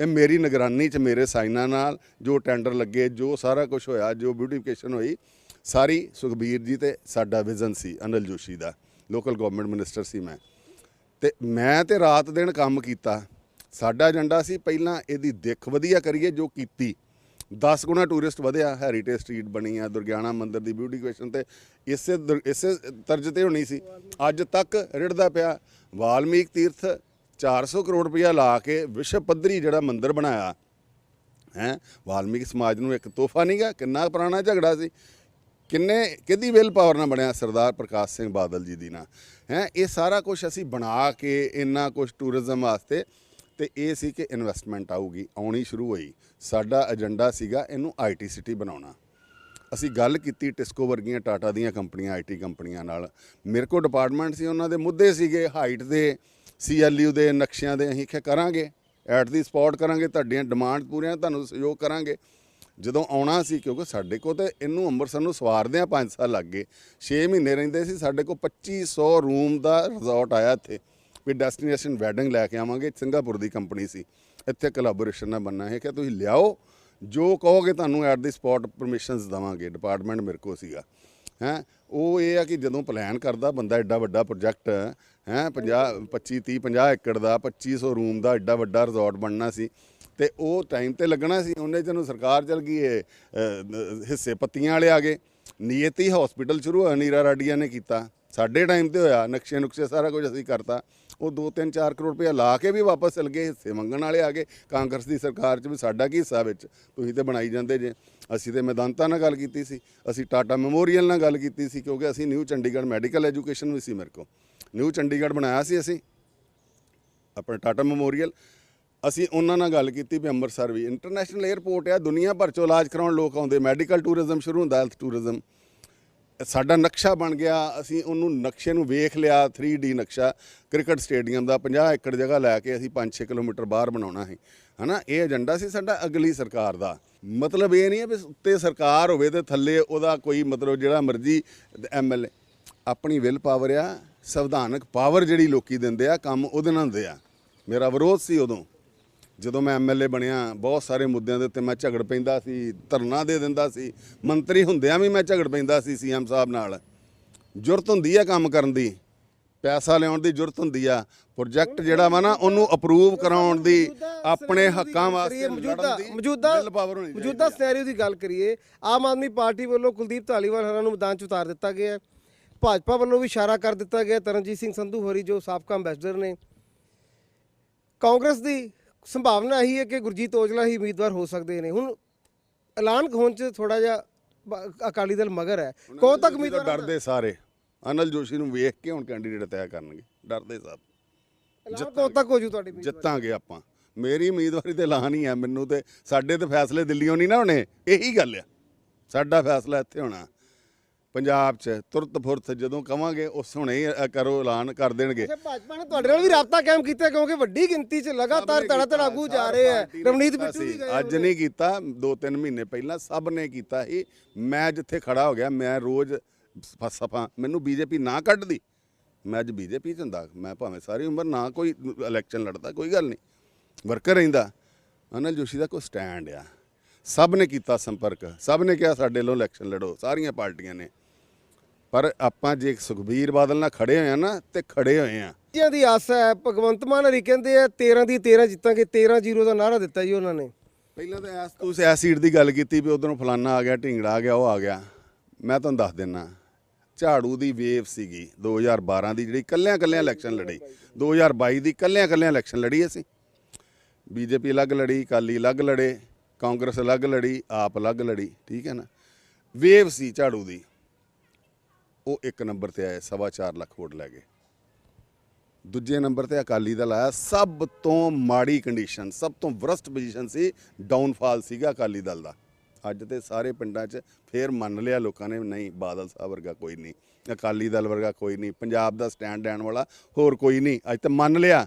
ਇਹ ਮੇਰੀ ਨਿਗਰਾਨੀ 'ਚ, ਮੇਰੇ ਸਾਈਨਾਂ ਨਾਲ, ਜੋ ਟੈਂਡਰ ਲੱਗੇ, ਜੋ ਸਾਰਾ ਕੁਝ ਹੋਇਆ, ਜੋ ਬਿਊਟੀਫਿਕੇਸ਼ਨ ਹੋਈ, ਸਾਰੀ ਸੁਖਬੀਰ ਜੀ ਤੇ ਸਾਡਾ ਵਿਜ਼ਨ ਸੀ, ਅਨਿਲ ਜੋਸ਼ੀ ਦਾ। ਲੋਕਲ ਗਵਰਨਮੈਂਟ ਮਿਨਿਸਟਰ ਸੀ ਮੈਂ। ਤੇ ਮੈਂ ਤੇ ਰਾਤ ਦਿਨ ਕੰਮ ਕੀਤਾ। ਸਾਡਾ ਏਜੰਡਾ ਸੀ, ਪਹਿਲਾਂ ਇਹਦੀ ਦਿੱਖ ਵਧੀਆ ਕਰੀਏ ਜੋ ਕੀਤੀ। 10 ਗੁਣਾ ਟੂਰਿਸਟ ਵਧਿਆ ਹੈਰੀਟੇਜ ਸਟਰੀਟ ਬਣੀ ਆ, ਦੁਰਗਿਆਣਾ ਮੰਦਿਰ ਦੀ ਬਿਊਟੀਫਿਕੇਸ਼ਨ ਤੇ ਇਸੇ ਦਰ- ਇਸੇ ਤਰਜ ਤੇ ਹੋਣੀ ਸੀ। ਅੱਜ ਤੱਕ ਰਿੜਦਾ ਪਿਆ, ਵਾਲਮੀਕ ਤੀਰਥ 400 ਕਰੋੜ ਰੁਪਇਆ ਲਾ ਕੇ ਵਿਸ਼ਵ ਪੱਧਰੀ ਜਿਹੜਾ ਮੰਦਿਰ ਬਣਾਇਆ। ਹੈ, ਵਾਲਮੀਕ ਸਮਾਜ ਨੂੰ ਇੱਕ ਤੋਹਫਾ ਨਹੀਂਗਾ ਕਿੰਨਾ ਪੁਰਾਣਾ ਝਗੜਾ ਸੀ। ਕਿੰਨੇ, ਕਿਹਦੀ ਵਿਲ ਪਾਵਰ ਨਾਲ ਬਣਿਆ ਸਰਦਾਰ ਪ੍ਰਕਾਸ਼ ਸਿੰਘ ਬਾਦਲ ਜੀ ਦੀ ਨਾਲ। ਹੈ, ਇਹ ਸਾਰਾ ਕੁਝ ਅਸੀਂ ਬਣਾ ਕੇ, ਇੰਨਾ ਕੁਝ ਟੂਰਿਜ਼ਮ ਵਾਸਤੇ ਤੇ ਇਹ ਸੀ ਕਿ ਇਨਵੈਸਟਮੈਂਟ ਆਊਗੀ, ਆਉਣੀ ਸ਼ੁਰੂ ਹੋਈ। ਸਾਡਾ ਏਜੰਡਾ ਸੀਗਾ ਇਹਨੂੰ ਆਈਟੀ ਸਿਟੀ ਬਣਾਉਣਾ। ਅਸੀਂ ਗੱਲ ਕੀਤੀ ਟਿਸਕੋ ਵਰਗੀਆਂ ਟਾਟਾ ਦੀਆਂ ਕੰਪਨੀਆਂ ਆਈਟੀ ਕੰਪਨੀਆਂ ਨਾਲ। ਮੇਰੇ ਕੋਲ ਡਿਪਾਰਟਮੈਂਟ ਸੀ, ਉਹਨਾਂ ਦੇ ਮੁੱਦੇ ਸੀਗੇ ਹਾਈਟ ਦੇ ਸੀਐਲਯੂ ਦੇ, ਨਕਸ਼ਿਆਂ ਦੇ, ਅਸੀਂ ਕਿਹਾ ਕਰਾਂਗੇ। ਐਟ ਦੀ ਸਪੌਟ ਕਰਾਂਗੇ, ਤੁਹਾਡੀਆਂ ਡਿਮਾਂਡ ਪੂਰੀਆਂ, ਤੁਹਾਨੂੰ ਸਹਿਯੋਗ ਕਰਾਂਗੇ। ਜਦੋਂ ਆਉਣਾ ਸੀ, ਕਿਉਂਕਿ ਸਾਡੇ ਕੋਲ ਤੇ ਇਹਨੂੰ ਅੰਮ੍ਰਿਤਸਰ ਨੂੰ ਸਵਾਰਦੇ ਸਵਾਰਦਿਆਂ 5 ਸਾਲ ਲੱਗ ਗਏ। 6 ਮਹੀਨੇ ਰਹਿੰਦੇ ਸੀ, ਸਾਡੇ ਕੋਲ 2500 ਰੂਮ ਦਾ ਰਿਜ਼ੋਰਟ ਆਇਆ ਇੱਥੇ। ਵੀ ਡੈਸਟੀਨੇਸ਼ਨ ਵੈਡਿੰਗ ਲੈ ਕੇ ਆਵਾਂਗੇ ਸਿੰਗਾਪੁਰ ਦੀ ਕੰਪਨੀ ਸੀ। ਇੱਥੇ ਕੋਲੈਬੋਰੇਸ਼ਨ ਨਾਲ ਬੰਨਾ ਹੈ। ਕਿ ਤੁਸੀਂ ਲਿਆਓ, ਜੋ ਕਹੋਗੇ ਤੁਹਾਨੂੰ ਐਟ ਦੀ ਸਪੌਟ ਪਰਮਿਸ਼ਨਸ ਦਵਾਂਗੇ। ਡਿਪਾਰਟਮੈਂਟ ਮੇਰੇ ਕੋਲ ਸੀਗਾ। ਹੈ, ਉਹ ਇਹ ਆ ਕਿ ਜਦੋਂ ਪਲਾਨ ਕਰਦਾ, ਬੰਦਾ ਐਡਾ ਵੱਡਾ ਪ੍ਰੋਜੈਕਟ ਹੈ 50 25 30 50 ਏਕੜ ਦਾ 2500 ਰੂਮ ਦਾ ਐਡਾ ਵੱਡਾ ਰਿਜ਼ੋਰਟ ਬਣਨਾ ਸੀ। ਤੇ ਉਹ ਟਾਈਮ ਤੇ ਲੱਗਣਾ ਸੀ। ਉਹਨੇ ਜਦੋਂ ਸਰਕਾਰ ਚਲ ਗਈ, ਇਹ ਹਿੱਸੇ ਪੱਤੀਆਂ ਵਾਲੇ ਆ ਗਏ। ਨੀਅਤੀ ਹਸਪੀਟਲ ਸ਼ੁਰੂ ਹੋਇਆ, ਨੀਰਾ ਰਾਡੀਆ ਨੇ ਕੀਤਾ। ਸਾਡੇ ਟਾਈਮ ਤੇ ਹੋਇਆ, ਨਕਸ਼ੇ ਨੁਕਸ਼ੇ ਸਾਰਾ ਕੁਝ ਅਸੀਂ ਕਰਤਾ। ਉਹ 2-3 4 ਕਰੋੜ ਰੁਪਏ ਲਾ ਕੇ ਵੀ ਵਾਪਸ ਚਲ ਗਏ, ਹਿੱਸੇ ਮੰਗਣ ਵਾਲੇ ਆ ਗਏ। ਕਾਂਗਰਸ ਦੀ ਸਰਕਾਰ 'ਚ ਵੀ ਸਾਡਾ ਕੀ ਹਿੱਸਾ ਵਿੱਚ? ਤੁਸੀਂ ਤੇ ਬਣਾਈ ਜਾਂਦੇ ਜੇ। ਅਸੀਂ ਤੇ ਮੈਦਾਨਤਾ ਨਾਲ ਗੱਲ ਕੀਤੀ ਸੀ। ਅਸੀਂ ਟਾਟਾ ਮੈਮੋਰੀਅਲ ਨਾਲ ਗੱਲ ਕੀਤੀ ਸੀ, ਕਿਉਂਕਿ ਅਸੀਂ ਨਿਊ ਚੰਡੀਗੜ੍ਹ ਮੈਡੀਕਲ ਐਜੂਕੇਸ਼ਨ ਵੀ ਸੀ ਮੇਰੇ ਕੋਲ। ਨਿਊ ਚੰਡੀਗੜ੍ਹ ਬਣਾਇਆ ਸੀ ਅਸੀਂ। ਆਪਣਾ ਟਾਟਾ ਮੈਮੋਰੀਅਲ। ਅਸੀਂ ਉਹਨਾਂ ਨਾਲ ਗੱਲ ਕੀਤੀ ਵੀ ਅੰਮ੍ਰਿਤਸਰ ਵੀ। ਇੰਟਰਨੈਸ਼ਨਲ 에ਅਰਪੋਰਟ ਆ, ਦੁਨੀਆ ਭਰ ਚੋਂ ਇਲਾਜ ਕਰਾਉਣ ਲੋਕ ਆਉਂਦੇ। ਮੈਡੀਕਲ ਟੂਰਿਜ਼ਮ ਸ਼ੁਰੂ ਹੁੰਦਾ ਹੈਲਥ ਟੂਰਿਜ਼ਮ ਸਾਡਾ ਨਕਸ਼ਾ ਬਣ ਗਿਆ, ਅਸੀਂ ਉਹਨੂੰ ਨਕਸ਼ੇ ਨੂੰ ਵੇਖ ਲਿਆ 3D ਨਕਸ਼ਾ, ਕ੍ਰਿਕਟ ਸਟੇਡੀਅਮ ਦਾ 50 ਏਕੜ ਜਗ੍ਹਾ ਲੈ ਕੇ ਅਸੀਂ 5-6 ਕਿਲੋਮੀਟਰ ਬਾਹਰ ਬਣਾਉਣਾ ਹੈ ਹਨਾ, ਇਹ ਏਜੰਡਾ ਸੀ ਸਾਡਾ ਅਗਲੀ ਸਰਕਾਰ ਦਾ। ਮਤਲਬ ਇਹ ਨਹੀਂ ਹੈ ਵੀ ਉੱਤੇ ਸਰਕਾਰ ਹੋਵੇ ਤੇ ਥੱਲੇ ਉਹਦਾ ਕੋਈ ਮਤਲਬ ਜਿਹੜਾ ਮਰਜ਼ੀ ਐਮਐਲਏ ਆਪਣੀ ਵਿਲ ਪਾਵਰ ਆ, ਸੰਵਿਧਾਨਕ ਪਾਵਰ ਜਿਹੜੀ ਲੋਕੀ ਦਿੰਦੇ ਆ, ਕੰਮ ਉਹਦੇ ਨਾਲ ਹੁੰਦੇ ਆ। ਮੇਰਾ ਵਿਰੋਧ ਸੀ ਉਦੋਂ। ਜਦੋਂ ਮੈਂ ਐਮਐਲਏ ਬਣਿਆ ਬਹੁਤ ਸਾਰੇ ਮੁੱਦਿਆਂ ਦੇ ਉੱਤੇ ਮੈਂ ਝਗੜ ਪੈਂਦਾ ਸੀ ਧਰਨਾ ਦੇ ਦਿੰਦਾ ਸੀ ਮੰਤਰੀ ਹੁੰਦਿਆਂ ਵੀ ਮੈਂ ਝਗੜ ਪੈਂਦਾ ਸੀ ਸੀਐਮ ਸਾਹਿਬ ਨਾਲ। ਜੁਰਤ ਹੁੰਦੀ ਆ ਕੰਮ ਕਰਨ ਦੀ ਪੈਸਾ ਲਿਆਉਣ ਦੀ ਜੁਰਤ ਹੁੰਦੀ ਆ। ਪ੍ਰੋਜੈਕਟ ਜਿਹੜਾ ਵਾ ਨਾ ਉਹਨੂੰ ਅਪਰੂਵ ਕਰਾਉਣ ਦੀ ਆਪਣੇ ਹੱਕਾਂ ਵਾਸਤੇ ਮੌਜੂਦਾ ਮੌਜੂਦਾ ਮੌਜੂਦਾ ਸਿਨੈਰੀਓ ਦੀ ਗੱਲ ਕਰੀਏ ਆਮ ਆਦਮੀ ਪਾਰਟੀ ਵੱਲੋਂ ਕੁਲਦੀਪ ਧਾਲੀਵਾਲ ਹਰਾਂ ਨੂੰ ਮੈਦਾਨ 'ਚ ਉਤਾਰ ਦਿੱਤਾ ਗਿਆ। ਹੈ। ਭਾਜਪਾ ਵੱਲੋਂ ਵੀ ਇਸ਼ਾਰਾ ਕਰ ਦਿੱਤਾ ਗਿਆ। ਤਰਨਜੀਤ ਸਿੰਘ ਸੰਧੂ ਹੋਰੀ ਜੋ ਸਾਬਕਾ ਅੰਬੈਸਡਰ ਨੇ। ਕਾਂਗਰਸ ਦੀ ਸੰਭਾਵਨਾ ਇਹੀ ਹੈ ਕਿ ਗੁਰਜੀਤ ਔਜਲਾ ਹੀ ਉਮੀਦਵਾਰ ਹੋ ਸਕਦੇ ਨੇ। ਹੁਣ ਐਲਾਨ ਹੋਣ 'ਚ ਥੋੜਾ ਜਿਹਾ ਬ- ਅਕਾਲੀ ਦਲ ਮਗਰ ਹੈ। ਕਦੋਂ ਤੱਕ ਉਮੀਦਵਾਰ ਡਰਦੇ ਸਾਰੇ। ਅਨਲ ਜੋਸ਼ੀ ਨੂੰ ਵੇਖ ਕੇ ਹੁਣ ਕੈਂਡੀਡੇਟ ਤੈਅ ਕਰਨਗੇ। ਡਰਦੇ ਸਭ। ਐਲਾਨ ਤੱਕ ਹੋ ਜੂ ਤੁਹਾਡੀ ਉਮੀਦਵਾਰੀ? ਜਿੱਤਾਂਗੇ ਆਪਾਂ। ਮੇਰੀ ਉਮੀਦਵਾਰੀ ਤੇ ਐਲਾਨ ਹੀ ਹੈ। ਮੈਨੂੰ ਤੇ ਸਾਡੇ ਤੇ ਫੈਸਲੇ ਦਿੱਲੀੋਂ ਨਹੀਂ ਨਾ ਹੋਣੇ। ਇਹੀ ਗੱਲ ਆ। ਸਾਡਾ ਫੈਸਲਾ ਇੱਥੇ ਹੋਣਾ। ਪੰਜਾਬ 'ਚ ਤੁਰਤ ਫੁਰਤ ਜਦੋਂ ਕਵਾਂਗੇ ਉਸ ਹੁਣੇ ਹੀ ਅ, ਕਰੋ ਐਲਾਨ ਕਰ ਦੇਣਗੇ। ਭਾਜਪਾ ਨੇ ਤੁਹਾਡੇ ਨਾਲ ਵੀ ਰਾਬਤਾ ਕਾਇਮ ਕੀਤਾ ਕਿਉਂਕਿ ਵੱਡੀ ਗਿਣਤੀ 'ਚ ਲਗਾਤਾਰ ਧੜਾ ਧੜ ਆਗੂ ਜਾ ਰਹੇ ਹੈ ਰਵਨੀਤ ਬਿੱਟੂ ਵੀ ਗਏ ਅੱਜ ਨਹੀਂ ਕੀਤਾ ਦੋ ਤਿੰਨ ਮਹੀਨੇ ਪਹਿਲਾਂ ਸਭ ਨੇ ਕੀਤਾ ਸੀ। ਮੈਂ ਜਿੱਥੇ ਖੜਾ ਹੋ ਗਿਆ ਮੈਂ ਰੋਜ਼ ਸਫਾ ਮੈਨੂੰ ਬੀਜੇਪੀ ਨਾ ਕੱਢਦੀ। ਮੈਂ ਅੱਜ ਬੀਜੇਪੀ ਚ ਹੁੰਦਾ ਮੈਂ ਭਾਵੇਂ ਸਾਰੀ ਉਮਰ ਨਾ ਕੋਈ ਇਲੈਕਸ਼ਨ ਲੜਦਾ ਕੋਈ ਗੱਲ ਨਹੀਂ। ਵਰਕਰ ਰਹਿੰਦਾ। ਅਨਲ ਜੋਸ਼ੀ ਦਾ ਕੋਈ ਸਟੈਂਡ ਆ। ਸਭ ਨੇ ਕੀਤਾ ਸੰਪਰਕ ਸਭ ਨੇ ਕਿਹਾ ਸਾਡੇ ਵੱਲੋਂ ਇਲੈਕਸ਼ਨ ਲੜੋ ਸਾਰੀਆਂ ਪਾਰਟੀਆਂ ਨੇ। ਪਰ ਆਪਾਂ ਜੇ ਸੁਖਬੀਰ ਬਾਦਲ ਨਾਲ ਖੜੇ ਹੋਏ ਆ ਨਾ ਤੇ ਖੜੇ ਹੋਏ ਆ। ਜਿਆਂ ਦੀ ਆਸ ਹੈ ਭਗਵੰਤ ਮਾਨ ਹਰੀ ਕਹਿੰਦੇ ਆ 13 ਦੀ 13 ਜਿੱਤਾਂਗੇ 13 ਜ਼ੀਰੋ ਦਾ ਨਾਰਾ ਦਿੱਤਾ ਜੀ ਉਹਨਾਂ ਨੇ। ਪਹਿਲਾਂ ਤਾਂ ਐਸ ਤੁਸੀਂ ਐਸ ਸੀਟ ਦੀ ਗੱਲ ਕੀਤੀ ਵੀ ਉਧਰੋਂ ਫਲਾਨਾ ਆ ਗਿਆ ਢਿੰਗੜਾ ਆ ਗਿਆ ਉਹ ਆ ਗਿਆ। ਮੈਂ ਤੁਹਾਨੂੰ ਦੱਸ ਦਿੰਨਾ ਝਾੜੂ ਦੀ ਵੇਵ ਸੀਗੀ 2012 ਦੀ ਜਿਹੜੀ ਕੱਲਿਆਂ ਕੱਲਿਆਂ ਇਲੈਕਸ਼ਨ ਲੜੀ 2022 ਦੀ ਕੱਲਿਆਂ ਕੱਲਿਆਂ ਇਲੈਕਸ਼ਨ ਲੜੀ ਅਸੀਂ। ਬੀਜੇਪੀ ਅਲੱਗ ਲੜੀ ਕਾਲੀ ਅਲੱਗ ਲੜੇ ਕਾਂਗਰਸ ਅਲੱਗ ਲੜੀ ਆਪ ਅਲੱਗ ਲੜੀ ਠੀਕ ਹੈ ਨਾ? ਵੇਵ ਸੀ ਝਾੜੂ ਦੀ। ਉਹ ਇੱਕ ਨੰਬਰ ਤੇ ਆਏ ਸਵਾ ਚਾਰ ਲੱਖ ਵੋਟ ਲੈ ਗਏ। ਦੂਜੇ ਨੰਬਰ ਤੇ ਅਕਾਲੀ ਦਲ ਆਇਆ, ਸਭ ਤੋਂ ਮਾੜੀ ਕੰਡੀਸ਼ਨ ਸਭ ਤੋਂ ਵਰਸਟ ਪੋਜੀਸ਼ਨ ਸੀ ਡਾਊਨਫਾਲ ਸੀਗਾ ਅਕਾਲੀ ਦਲ ਦਾ। ਅੱਜ ਤੇ ਸਾਰੇ ਪਿੰਡਾਂ 'ਚ ਫੇਰ ਮੰਨ ਲਿਆ ਲੋਕਾਂ ਨੇ, ਨਹੀਂ, ਬਾਦਲ ਸਾਹਿਬ ਵਰਗਾ ਕੋਈ ਨਹੀਂ, ਅਕਾਲੀ ਦਲ ਵਰਗਾ ਕੋਈ ਨਹੀਂ, ਪੰਜਾਬ ਦਾ ਸਟੈਂਡ ਲੈਣ ਵਾਲਾ ਹੋਰ ਕੋਈ ਨਹੀਂ, ਅੱਜ ਤੇ ਮੰਨ ਲਿਆ।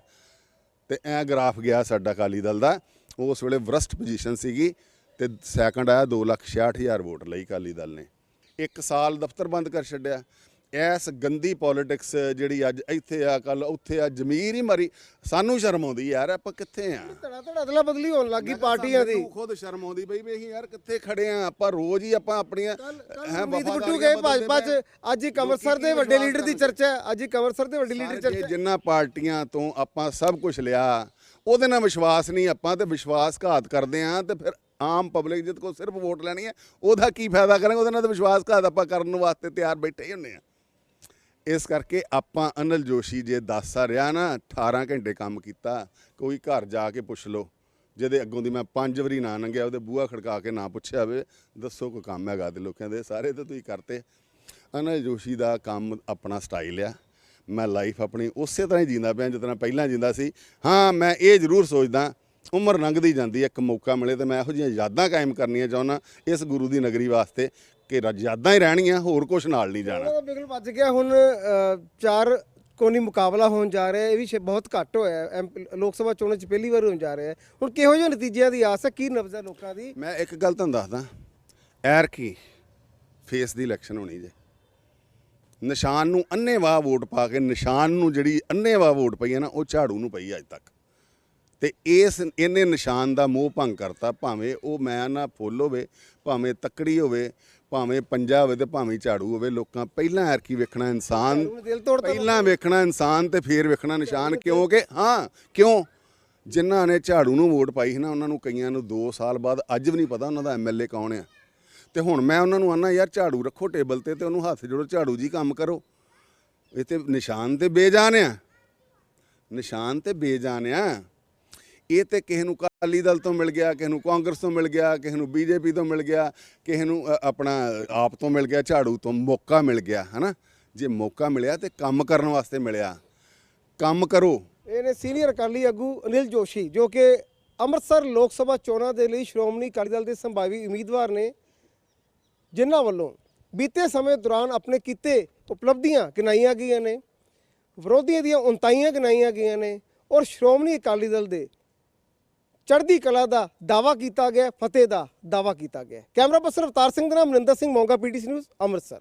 ਤੇ ਐ ਗ੍ਰਾਫ ਗਿਆ ਸਾਡਾ ਅਕਾਲੀ ਦਲ ਦਾ, ਉਸ ਵੇਲੇ ਵਰਸਟ ਪੋਜੀਸ਼ਨ ਸੀਗੀ ਤੇ ਸੈਕੰਡ ਆਇਆ 266000 ਵੋਟ ਲਈ ਅਕਾਲੀ ਦਲ ਨੇ। ਇੱਕ ਸਾਲ ਦਫ਼ਤਰ ਬੰਦ ਕਰ ਛੱਡਿਆ। ਐਸ ਗੰਦੀ ਪੋਲਿਟਿਕਸ ਜਿਹੜੀ ਅੱਜ ਇੱਥੇ ਆ ਕੱਲ ਉੱਥੇ ਆ ਜ਼ਮੀਰ ਹੀ ਮਰੀ। ਸਾਨੂੰ ਸ਼ਰਮ ਆਉਂਦੀ ਯਾਰ ਆਪਾਂ ਕਿੱਥੇ ਆ? ਧੜਾ ਧੜ ਅਦਲਾ ਬਦਲੀ ਹੋਣ ਲੱਗੀ ਪਾਰਟੀਆਂ ਦੀ। ਖੁਦ ਸ਼ਰਮ ਆਉਂਦੀ ਬਈ ਵੀ ਅਸੀਂ ਯਾਰ ਕਿੱਥੇ ਖੜੇ ਆ? ਆਪਾਂ ਰੋਜ਼ ਹੀ ਆਪਾਂ ਆਪਣੀਆਂ ਹੈਂ, ਬਿੱਟੂ ਗਏ ਭਾਜਪਾ 'ਚ। ਅੱਜ ਹੀ ਅੰਮ੍ਰਿਤਸਰ ਦੇ ਵੱਡੇ ਲੀਡਰ ਦੀ ਚਰਚਾ ਅੱਜ ਹੀ ਅੰਮ੍ਰਿਤਸਰ ਦੇ ਵੱਡੇ ਲੀਡਰ ਚਰਚਾ ਜਿੰਨਾ ਪਾਰਟੀਆਂ ਤੋਂ ਆਪਾਂ ਸਭ ਕੁਝ ਲਿਆ ਉਹਦੇ ਨਾਲ ਵਿਸ਼ਵਾਸ ਨਹੀਂ ਆਪਾਂ ਤੇ ਵਿਸ਼ਵਾਸਘਾਤ ਕਰਦੇ ਆ ਤੇ ਫਿਰ ਆਮ ਪਬਲਿਕ ਜਿੱਤ ਕੋ ਸਿਰਫ ਵੋਟ ਲੈਣੀ ਹੈ, ਉਹਦਾ ਕੀ ਫਾਇਦਾ ਕਰਾਂਗੇ? ਉਹਦੇ ਨਾਲ ਤਾਂ ਵਿਸ਼ਵਾਸਘਾਤ ਆਪਾਂ ਕਰਨ ਵਾਸਤੇ ਤਿਆਰ ਬੈਠੇ ਹੀ ਹੁੰਨੇ ਆ। ਇਸ ਕਰਕੇ ਆਪਾਂ ਅਨਲ ਜੋਸ਼ੀ ਜੇ ਦੱਸਾ ਰਿਹਾ ਨਾ 18 ਘੰਟੇ ਕੰਮ ਕੀਤਾ, ਕੋਈ ਘਰ ਜਾ ਕੇ ਪੁੱਛ ਲਓ, ਜਿਹਦੇ ਅੱਗੋਂ ਦੀ ਮੈਂ ਪੰਜ ਵਾਰੀ ਨਾ ਲੰਘਿਆ ਉਹਦੇ ਬੂਹਾ ਖੜਕਾ ਕੇ ਨਾ ਪੁੱਛਿਆ ਹੋਵੇ, ਦੱਸੋ ਕੋਈ ਕੰਮ ਹੈਗਾ ਤੇ ਲੋਕਾਂ ਦੇ, ਸਾਰੇ ਤਾਂ ਤੁਸੀਂ ਕਰਤੇ। ਅਨਲ ਜੋਸ਼ੀ ਦਾ ਕੰਮ ਆਪਣਾ ਸਟਾਈਲ ਆ, ਮੈਂ ਲਾਈਫ ਆਪਣੀ ਉਸੇ ਤਰ੍ਹਾਂ ਹੀ ਜੀਂਦਾ ਪਿਆ, ਜਿਸ ਤਰ੍ਹਾਂ ਪਹਿਲਾਂ ਜੀਂਦਾ ਸੀ। ਹਾਂ, ਮੈਂ ਇਹ ਜ਼ਰੂਰ ਸੋਚਦਾ ਉਮਰ ਲੰਘਦੀ ਜਾਂਦੀ ਹੈ ਇੱਕ ਮੌਕਾ ਮਿਲੇ ਤੇ ਮੈਂ ਇਹੋ ਜਿਹੀਆਂ ਯਾਦਾਂ ਕਾਇਮ ਕਰਨੀਆਂ ਚਾਹੁੰਦਾ ਇਸ ਗੁਰੂ ਦੀ ਨਗਰੀ ਵਾਸਤੇ ਕਿ ਯਾਦਾਂ ਹੀ ਰਹਿਣਗੀਆਂ ਹੋਰ ਕੁਝ ਨਾਲ ਨਹੀਂ ਜਾਣਾ। ਉਹਨਾਂ ਦਾ ਬਿਗਲ ਵੱਜ ਗਿਆ ਹੁਣ ਚਾਰ ਕੋਨੀ ਮੁਕਾਬਲਾ ਹੋਣ ਜਾ ਰਿਹਾ ਇਹ ਵੀ ਬਹੁਤ ਘੱਟ ਹੋਇਆ ਲੋਕ ਸਭਾ ਚੋਣਾਂ 'ਚ ਪਹਿਲੀ ਵਾਰ ਹੋਣ ਜਾ ਰਿਹਾ। ਹੁਣ ਕਿਹੋ ਜਿਹੇ ਨਤੀਜਿਆਂ ਦੀ ਆਸ ਹੈ ਕੀ ਨਬਜ਼ ਹੈ ਲੋਕਾਂ ਦੀ? ਮੈਂ ਇੱਕ ਗੱਲ ਤੁਹਾਨੂੰ ਦੱਸਦਾ ਐਰ ਕੀ ਫੇਸ ਦੀ ਇਲੈਕਸ਼ਨ ਹੋਣੀ ਜੇ। ਨਿਸ਼ਾਨ ਨੂੰ ਅੰਨੇਵਾਹ ਵੋਟ ਪਾ ਕੇ ਨਿਸ਼ਾਨ ਨੂੰ ਜਿਹੜੀ ਅੰਨੇਵਾਹ ਵੋਟ ਪਈ ਹੈ ਨਾ ਉਹ ਝਾੜੂ ਨੂੰ ਪਈ ਅੱਜ ਤੱਕ। ਤੇ ਇਸ ਇਹਨੇ ਨਿਸ਼ਾਨ ਦਾ ਮੋਹ ਭੰਗ ਕਰਤਾ ਭਾਵੇਂ ਉਹ ਮੈਂ ਨਾ ਫੁੱਲ ਹੋਵੇ ਭਾਵੇਂ ਤੱਕੜੀ ਹੋਵੇ ਭਾਵੇਂ ਪੰਜਾ ਹੋਵੇ ਤੇ ਭਾਵੇਂ ਝਾੜੂ ਹੋਵੇ ਲੋਕਾਂ ਪਹਿਲਾਂ ਐਰ ਕੀ ਵੇਖਣਾ ਇਨਸਾਨ ਪਹਿਲਾਂ ਵੇਖਣਾ ਇਨਸਾਨ ਤੇ ਫੇਰ ਵੇਖਣਾ ਨਿਸ਼ਾਨ ਕਿਉਂਕਿ ਹਾਂ ਕਿਉਂ? ਜਿਨ੍ਹਾਂ ਨੇ ਝਾੜੂ ਨੂੰ ਵੋਟ ਪਾਈ ਸੀ ਨਾ ਉਹਨਾਂ ਨੂੰ ਕਈਆਂ ਨੂੰ 2 ਸਾਲ ਬਾਅਦ ਅੱਜ ਵੀ ਨਹੀਂ ਪਤਾ ਉਹਨਾਂ ਦਾ ਐਮਐਲਏ ਕੌਣ ਆ। ਤੇ ਹੁਣ ਮੈਂ ਉਹਨਾਂ ਨੂੰ ਆਨਾ ਯਾਰ ਝਾੜੂ ਰੱਖੋ ਟੇਬਲ ਤੇ ਤੇ ਉਹਨੂੰ ਹੱਥ ਜੋੜੋ ਝਾੜੂ ਜੀ ਕੰਮ ਕਰੋ। ਇਹ ਤੇ ਨਿਸ਼ਾਨ ਤੇ ਬੇਜਾਨ ਆ। ਨਿਸ਼ਾਨ ਤੇ ਬੇਜਾਨ ਆ। ਇਹ ਤੇ ਕਿਸੇ ਨੂੰ ਅਕਾਲੀ ਦਲ ਤੋਂ ਮਿਲ ਗਿਆ, ਕਿਸੇ ਨੂੰ ਕਾਂਗਰਸ ਤੋਂ ਮਿਲ ਗਿਆ, ਕਿਸੇ ਨੂੰ ਬੀਜੇਪੀ ਤੋਂ ਮਿਲ ਗਿਆ, ਕਿਸੇ ਨੂੰ ਆਪਣਾ ਆਪ ਤੋਂ ਮਿਲ ਗਿਆ, ਝਾੜੂ ਤੋਂ ਮੌਕਾ ਮਿਲ ਗਿਆ, ਹਨਾ? ਜੇ ਮੌਕਾ ਮਿਲਿਆ ਤੇ ਕੰਮ ਕਰਨ ਵਾਸਤੇ ਮਿਲਿਆ। ਕੰਮ ਕਰੋ। ਇਹ ਨੇ ਸੀਨੀਅਰ ਅਕਾਲੀ ਆਗੂ ਅਨਿਲ ਜੋਸ਼ੀ, ਜੋ ਕਿ ਅੰਮ੍ਰਿਤਸਰ ਲੋਕ ਸਭਾ ਚੋਣਾਂ ਦੇ ਲਈ ਸ਼੍ਰੋਮਣੀ ਅਕਾਲੀ ਦਲ ਦੇ ਸੰਭਾਵੀ ਉਮੀਦਵਾਰ ਨੇ, ਜਿਨ੍ਹਾਂ ਵੱਲੋਂ ਬੀਤੇ ਸਮੇਂ ਦੌਰਾਨ ਆਪਣੇ ਕੀਤੇ ਉਪਲਬਧੀਆਂ ਗਿਣਾਈਆਂ ਗਈਆਂ ਨੇ, ਵਿਰੋਧੀਆਂ ਦੀਆਂ ਉਨਤਾਈਆਂ ਗਿਣਾਈਆਂ ਗਈਆਂ ਨੇ ਔਰ ਸ਼੍ਰੋਮਣੀ ਅਕਾਲੀ ਦਲ ਦੇ ਚੜ੍ਹਦੀ ਕਲਾ ਦਾ ਦਾਵਾ ਕੀਤਾ ਗਿਆ, ਫਤਿਹ ਦਾ ਦਾਵਾ ਕੀਤਾ ਗਿਆ। ਕੈਮਰਾ ਪਰਸਨ ਅਵਤਾਰ ਸਿੰਘ ਦੇ ਨਾਮ ਮਨਿੰਦਰ ਸਿੰਘ, ਮੌਂਗਾ ਪੀਟੀਸੀ ਨਿਊਜ਼, ਅੰਮ੍ਰਿਤਸਰ।